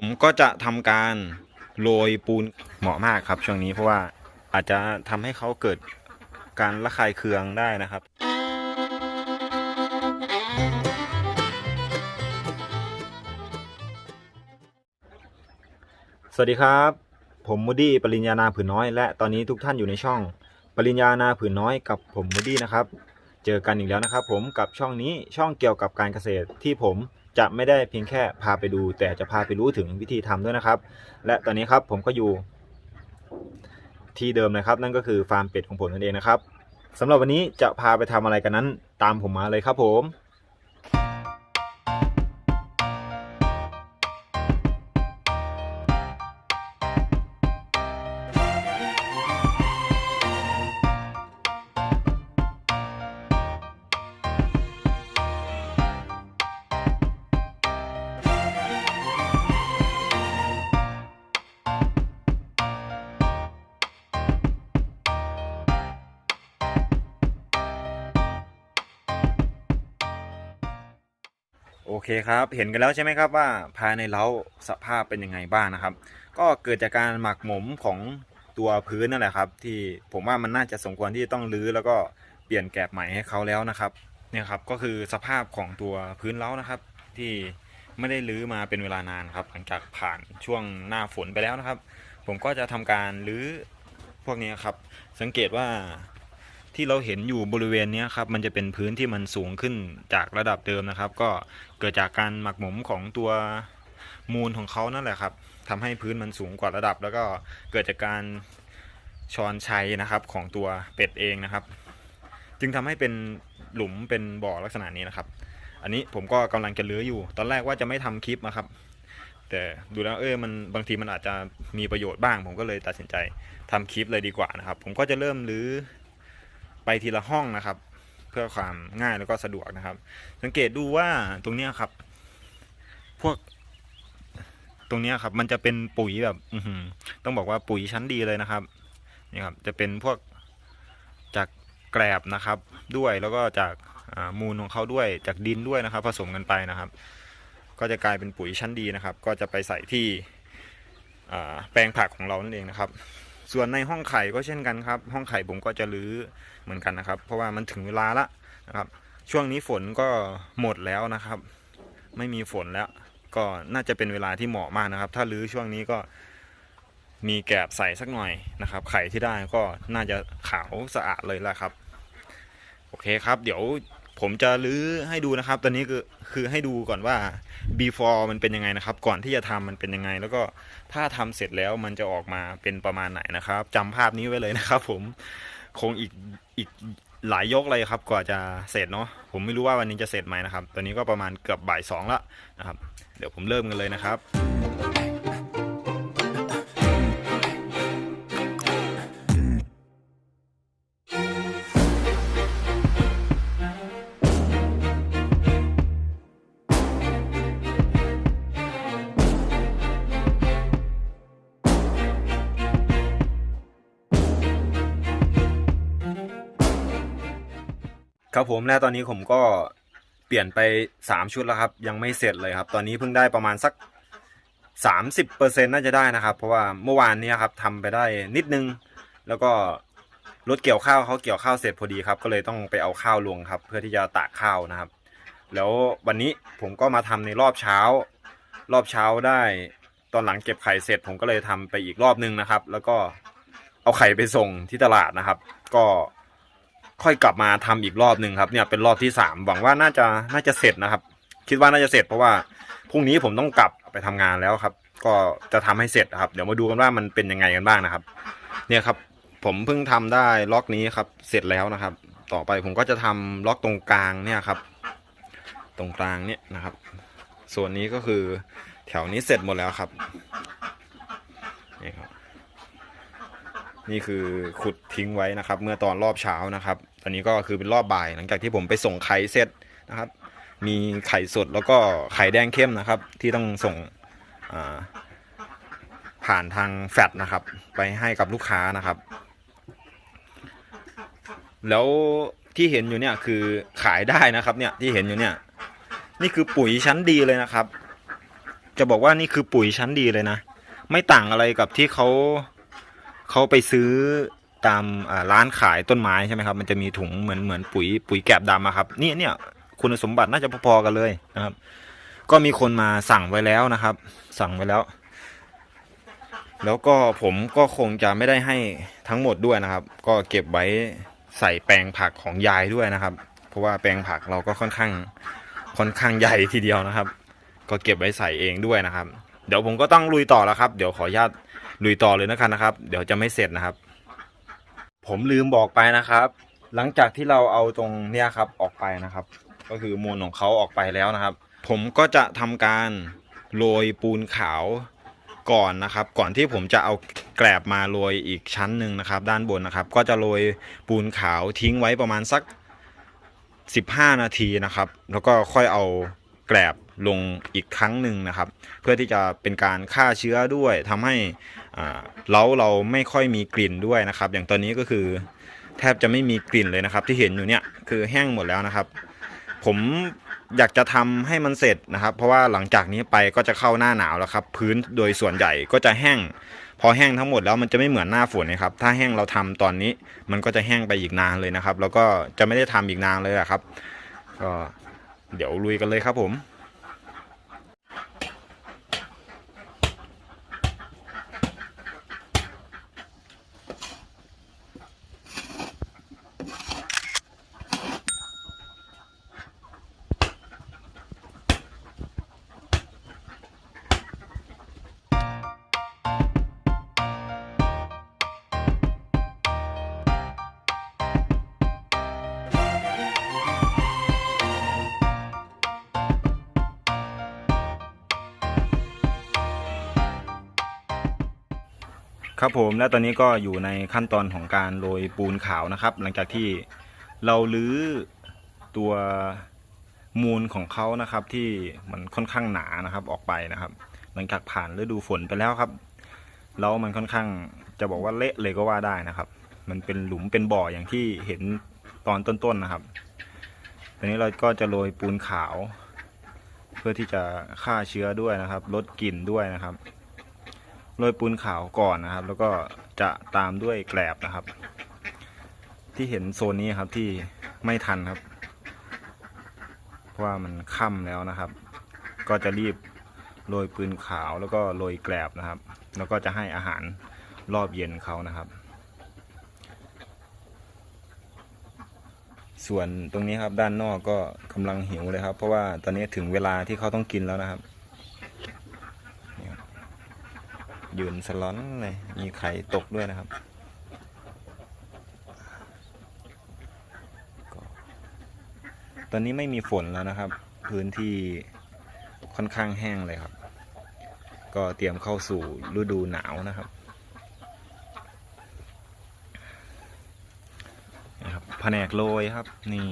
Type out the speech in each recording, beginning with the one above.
ผมก็จะทำการโรยปูนเหมาะมากครับ ช่วงนี้เพราะว่าอาจจะทำให้เขาเกิดการระคายเคืองได้นะครับสวัสดีครับ ผมมูดี้ปริญญานาผืนน้อย และตอนนี้ทุกท่านอยู่ในช่อง ปริญญานาผืนน้อยกับผมมูดี้นะครับ เจอกันอีกแล้วนะครับ ผมกับช่องนี้ช่องเกี่ยวกับการเกษตรที่ผม จะไม่ได้เพียงแค่พาไปดู แต่จะพาไปรู้ถึงวิธีทำด้วยนะครับ และตอนนี้ครับผมก็อยู่ที่เดิมนะครับ นั่นก็คือฟาร์มเป็ดของผมนั่นเองนะครับสำหรับวันนี้จะพาไปทำอะไรกันนั้น ตามผมมาเลยครับผม โอเคครับ เห็นกันแล้วใช่ไหมครับว่าภายในเล้าสภาพเป็นยังไงบ้างนะครับ ก็เกิดจากการหมักหมมของตัวพื้นนั่นแหละครับ ที่ผมว่ามันน่าจะสมควรที่จะต้องรื้อแล้วก็เปลี่ยนแกลบใหม่ให้เขาแล้วนะครับเนี่ยครับก็คือสภาพของตัวพื้นเล้านะครับ ที่ไม่ได้รื้อมาเป็นเวลานานครับ หลังจากผ่านช่วงหน้าฝนไปแล้วนะครับ ผมก็จะทำการรื้อพวกนี้ครับ สังเกตว่า ที่เราเห็นอยู่บริเวณนี้ครับมันจะเป็นพื้นที่มันสูงขึ้นจากระดับเดิมนะครับ ก็เกิดจากการหมักหมมของตัวมูลของเขานั่นแหละครับทำให้พื้นมันสูงกว่าระดับ แล้วก็เกิดจากการชอนชัยนะครับของตัวเป็ดเองนะครับ จึงทำให้เป็นหลุมเป็นบ่อลักษณะนี้นะครับ อันนี้ผมก็กำลังจะเลื้ออยู่ ตอนแรกว่าจะไม่ทำคลิปนะครับ แต่ดูแล้วเออมันบางทีมันอาจจะมีประโยชน์บ้าง ผมก็เลยตัดสินใจทำคลิปเลยดีกว่านะครับ ผมก็จะเริ่มรื้อ ไปทีละห้องนะครับ เพื่อความง่ายแล้วก็สะดวกนะครับ สังเกตดูว่าตรงเนี้ยครับ พวกตรงเนี้ยครับ มันจะเป็นปุ๋ยแบบอืต้องบอกว่าปุ๋ยชั้นดีเลยนะครับนี่ครับจะเป็นพวกจากแกลบนะครับด้วยแล้วก็จากมูลของเขาด้วยจากดินด้วยนะครับ ผสมกันไปนะครับ ก็จะกลายเป็นปุ๋ยชั้นดีนะครับ ก็จะไปใส่ที่แปลงผักของเรานั่นเองนะครับ ส่วนในห้องไข่ก็เช่นกันครับ ห้องไข่ผมก็จะรื้อเหมือนกันนะครับ เพราะว่ามันถึงเวลาละนะครับ ช่วงนี้ฝนก็หมดแล้วนะครับ ไม่มีฝนแล้ว ก็น่าจะเป็นเวลาที่เหมาะมากนะครับ ถ้ารื้อช่วงนี้ก็มีแกบใส่สักหน่อยนะครับ ไข่ที่ได้ก็น่าจะขาวสะอาดเลยละครับ โอเคครับ เดี๋ยว ผมจะรื้อให้ดูนะครับ ตอนนี้คือคือให้ดูก่อนว่า before มันเป็นยังไงนะครับ ก่อนที่จะทำมันเป็นยังไง แล้วก็ถ้าทำเสร็จแล้วมันจะออกมาเป็นประมาณไหนนะครับจำภาพนี้ไว้เลยนะครับ ผมคงอีกอีกหลายยกเลยครับกว่าจะเสร็จเนาะผมไม่รู้ว่าวันนี้จะเสร็จไหมนะครับ ตอนนี้ก็ประมาณเกือบบ่ายสองแล้วนะครับ เดี๋ยวผมเริ่มกันเลยนะครับ ครับผมและตอนนี้ผมก็เปลี่ยนไป 3 ชุดแล้วครับ ยังไม่เสร็จเลยครับ ตอนนี้เพิ่งได้ประมาณสัก 30%น่าจะได้นะครับ เพราะว่าเมื่อวานนี้ครับทำไปได้นิดนึง แล้วก็รถเกี่ยวข้าวเขาเกี่ยวข้าวเสร็จพอดีครับ ก็เลยต้องไปเอาข้าวลงครับ เพื่อที่จะตากข้าวนะครับ แล้ววันนี้ผมก็มาทำในรอบเช้า รอบเช้าได้ตอนหลังเก็บไข่เสร็จ ผมก็เลยทำไปอีกรอบนึงนะครับ แล้วก็เอาไข่ไปส่งที่ตลาดนะครับ ก็ ค่อยกลับมาทำอีกรอบหนึ่งครับ เนี่ยเป็นรอบที่สามหวังว่าน่าจะน่าจะเสร็จนะครับ คิดว่าน่าจะเสร็จเพราะว่าพรุ่งนี้ผมต้องกลับไปทำงานแล้วครับ ก็จะทำให้เสร็จครับ เดี๋ยวมาดูกันว่ามันเป็นยังไงกันบ้างนะครับ เนี่ยครับ ผมเพิ่งทำได้ล็อกนี้ครับ เสร็จแล้วนะครับ ต่อไปผมก็จะทำล็อกตรงกลางเนี่ยครับ ตรงกลางเนี่ยนะครับ ส่วนนี้ก็คือแถวนี้เสร็จหมดแล้วครับนี่ครับ นี่คือขุดทิ้งไว้นะครับ เมื่อตอนรอบเช้านะครับ ตอนนี้ก็คือเป็นรอบบ่ายหลังจากที่ผมไปส่งไข่เสร็จนะครับ มีไข่สดแล้วก็ไข่แดงเข้มนะครับ ที่ต้องส่งผ่านทางแฟดนะครับ ไปให้กับลูกค้านะครับ แล้วที่เห็นอยู่เนี่ยคือขายได้นะครับเนี่ยที่เห็นอยู่เนี่ย นี่คือปุ๋ยชั้นดีเลยนะครับ จะบอกว่านี่คือปุ๋ยชั้นดีเลยนะ ไม่ต่างอะไรกับที่เขา เขาไปซื้อตามร้านขายต้นไม้ใช่ไหมครับ มันจะมีถุงเหมือนเหมือนปุ๋ยปุ๋ยแกบดำอะครับเนี่ยเนี่ยคุณสมบัติน่าจะพอๆกันเลยนะครับ ก็มีคนมาสั่งไว้แล้วนะครับ สั่งไว้แล้ว แล้วก็ผมก็คงจะไม่ได้ให้ทั้งหมดด้วยนะครับ ก็เก็บไว้ใส่แปลงผักของยายด้วยนะครับ เพราะว่าแปลงผักเราก็ค่อนข้างค่อนข้างใหญ่ทีเดียวนะครับ ก็เก็บไว้ใส่เองด้วยนะครับ เดี๋ยวผมก็ต้องลุยต่อแล้วครับ เดี๋ยวขออนุญาต ลุยต่อเลยนะครับนะครับ เดี๋ยวจะไม่เสร็จนะครับ ผมลืมบอกไปนะครับ หลังจากที่เราเอาตรงเนี้ยครับออกไปนะครับ ก็คือมูลของเขาออกไปแล้วนะครับ ผมก็จะทำการโรยปูนขาวก่อนนะครับ ก่อนที่ผมจะเอาแกลบมาโรยอีกชั้นหนึ่งนะครับ ด้านบนนะครับ ก็จะโรยปูนขาวทิ้งไว้ประมาณสัก 15 นาทีนะครับ แล้วก็ค่อยเอาแกลบลงอีกครั้งหนึ่งนะครับ เพื่อที่จะเป็นการฆ่าเชื้อด้วยทำให้ อ่าเล้าเราไม่ค่อยมีกลิ่นด้วยนะครับ อย่างตอนนี้ก็คือแทบจะไม่มีกลิ่นเลยนะครับ ที่เห็นอยู่เนี่ยคือแห้งหมดแล้วนะครับ ผมอยากจะทำให้มันเสร็จนะครับ เพราะว่าหลังจากนี้ไปก็จะเข้าหน้าหนาวแล้วครับ พื้นโดยส่วนใหญ่ก็จะแห้ง พอแห้งทั้งหมดแล้วมันจะไม่เหมือนหน้าฝนนะครับ ถ้าแห้งเราทำตอนนี้มันก็จะแห้งไปอีกนานเลยนะครับ แล้วก็จะไม่ได้ทำอีกนานเลยอะครับก็เดี๋ยวลุยกันเลยครับผม ครับผมและตอนนี้ก็อยู่ในขั้นตอนของการโรยปูนขาวนะครับ หลังจากที่เราลื้อตัวมูลของเขานะครับ ที่มันค่อนข้างหนานะครับออกไปนะครับ หลังจากผ่านฤดูฝนไปแล้วครับ แล้วมันค่อนข้างจะบอกว่าเละเลยก็ว่าได้นะครับ มันเป็นหลุมเป็นบ่ออย่างที่เห็นตอนต้นๆนะครับตอนนี้เราก็จะโรยปูนขาว เพื่อที่จะฆ่าเชื้อด้วยนะครับ ลดกลิ่นด้วยนะครับ โรยปูนขาวก่อนนะครับ แล้วก็จะตามด้วยแกลบนะครับ ที่เห็นโซนนี้ครับที่ไม่ทันครับ เพราะว่ามันค่ำแล้วนะครับ ก็จะรีบโรยปืนขาวแล้วก็โรยแกลบนะครับ แล้วก็จะให้อาหารรอบเย็นเขานะครับ ส่วนตรงนี้ครับด้านนอกก็กำลังหิวเลยครับ เพราะว่าตอนนี้ถึงเวลาที่เขาต้องกินแล้วนะครับ ยืนสล้อนเลย มีไข่ตกด้วยนะครับ ตอนนี้ไม่มีฝนแล้วนะครับ พื้นที่ค่อนข้างแห้งเลยครับ ก็เตรียมเข้าสู่ฤดูหนาวนะครับนะครับแผนกโรยครับ นี่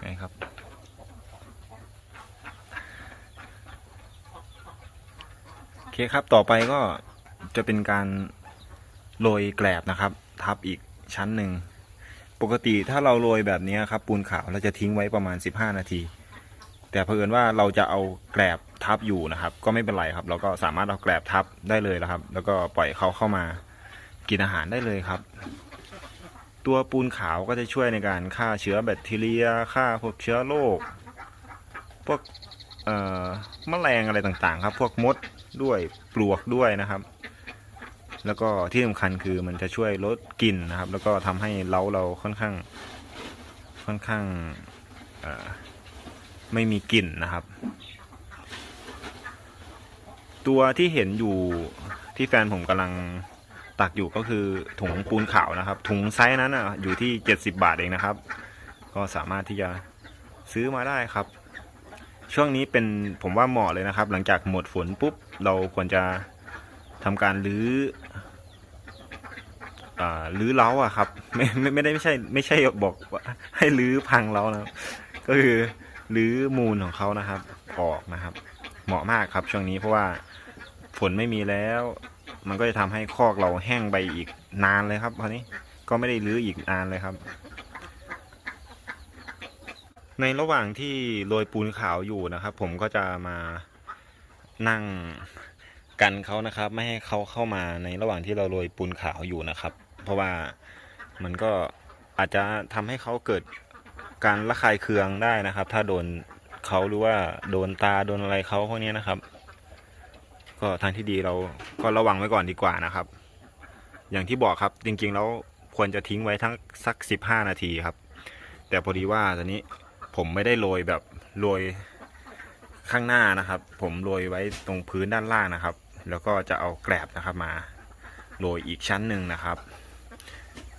ไงครับ โอ เคครับต่อไปก็จะเป็นการโรยแกลบนะครับ ทับอีกชั้นหนึ่ง ปกติถ้าเราโรยแบบนี้ครับ ปูนขาวเราจะทิ้งไว้ประมาณ 15 นาที แต่เผอิญว่าเราจะเอาแกลบทับอยู่นะครับ ก็ไม่เป็นไรครับ เราก็สามารถเอาแกลบทับได้เลยนะครับ แล้วก็ปล่อยเขาเข้ามากินอาหารได้เลยครับ ตัวปูนขาวก็จะช่วยในการฆ่าเชื้อแบคทีเรียฆ่าพวกเชื้อโรคพวกแมลงอะไรต่างๆ ครับ พวกมด ด้วยปลวกด้วยนะครับ แล้วก็ที่สำคัญคือมันจะช่วยลดกลิ่นนะครับ แล้วก็ทำให้เล้าเราค่อนข้าง ค่อนข้างไม่มีกลิ่นนะครับ ตัวที่เห็นอยู่ที่แฟนผมกำลังตักอยู่ก็คือถุงปูนขาวนะครับ ถุงไซส์นั้นอะอยู่ที่ 70 บาทเองนะครับ ก็สามารถที่จะซื้อมาได้ครับ ช่วงนี้เป็นผมว่าเหมาะเลยนะครับ หลังจากหมดฝนปุ๊บเราควรจะทำการรื้ออ่ารื้อเล้าอะครับ ไม่ไม่ไม่ได้ไม่ใช่ ไม่ใช่บอกว่าให้รื้อพังเล้านะก็คือรื้อมูลของเขานะครับ ออกนะครับ เหมาะมากครับ ช่วงนี้เพราะว่าฝนไม่มีแล้ว มันก็จะทำให้คอกเราแห้งไปอีกนานเลยครับคราวนี้ก็ไม่ได้รื้ออีกนานเลยครับ ในระหว่างที่โรยปูนขาวอยู่นะครับ ผมก็จะมานั่งกันเขานะครับ ไม่ให้เขาเข้ามาในระหว่างที่เราโรยปูนขาวอยู่นะครับ เพราะว่ามันก็อาจจะทำให้เขาเกิดการระคายเคืองได้นะครับ ถ้าโดนเขาหรือว่าโดนตาโดนอะไรเขาพวกนี้นะครับ ก็ทางที่ดีเราก็ระวังไว้ก่อนดีกว่านะครับ อย่างที่บอกครับจริงๆแล้วควรจะทิ้งไว้ทั้งสัก15นาทีครับ แต่พอดีว่าตอนนี้ ผมไม่ได้โรยแบบโรยข้างหน้านะครับ ผมโรยไว้ตรงพื้นด้านล่างนะครับ แล้วก็จะเอาแกลบนะครับมาโรยอีกชั้นหนึ่งนะครับ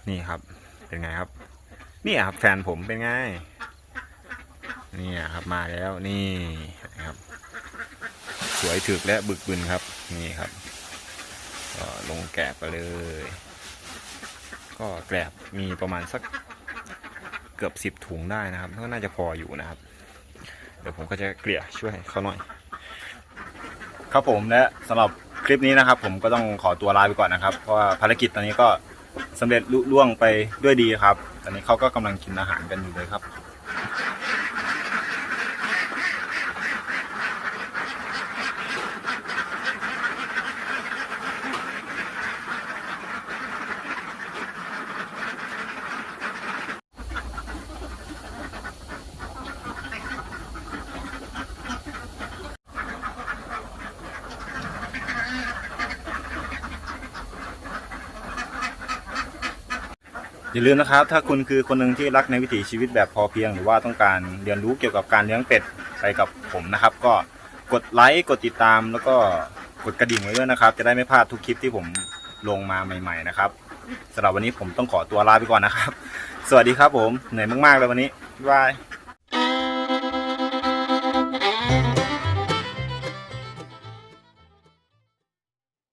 นี่ครับเป็นไงครับนี่ครับแฟนผมเป็นไงนี่ครับมาแล้วนี่นะครับสวยถึกและบึกบึนครับนี่ครับก็ลงแกลบไปเลย ก็แกลบมีประมาณสัก เกือบสิบถุงได้นะครับก็น่าจะพออยู่นะครับ เดี๋ยวผมก็จะเกลี่ยช่วยเขาหน่อย ครับผมและสำหรับคลิปนี้นะครับ ผมก็ต้องขอตัวลาไปก่อนนะครับ เพราะว่าภารกิจตอนนี้ก็สำเร็จลุล่วงไปด้วยดีครับ ตอนนี้เขาก็กำลังกินอาหารกันอยู่เลยครับ อย่าลืมนะครับ ถ้าคุณคือคนหนึ่งที่รักในวิถีชีวิตแบบพอเพียง หรือว่าต้องการเรียนรู้เกี่ยวกับการเลี้ยงเป็ดไปกับผมนะครับ ก็กดไลค์กดติดตามแล้วก็กดกระดิ่งไว้ด้วยนะครับ จะได้ไม่พลาดทุกคลิปที่ผมลงมาใหม่ ๆ นะครับสำหรับวันนี้ผมต้องขอตัวลาไปก่อนนะครับ สวัสดีครับผมเหนื่อยมากๆเลยวันนี้บ๊ายบาย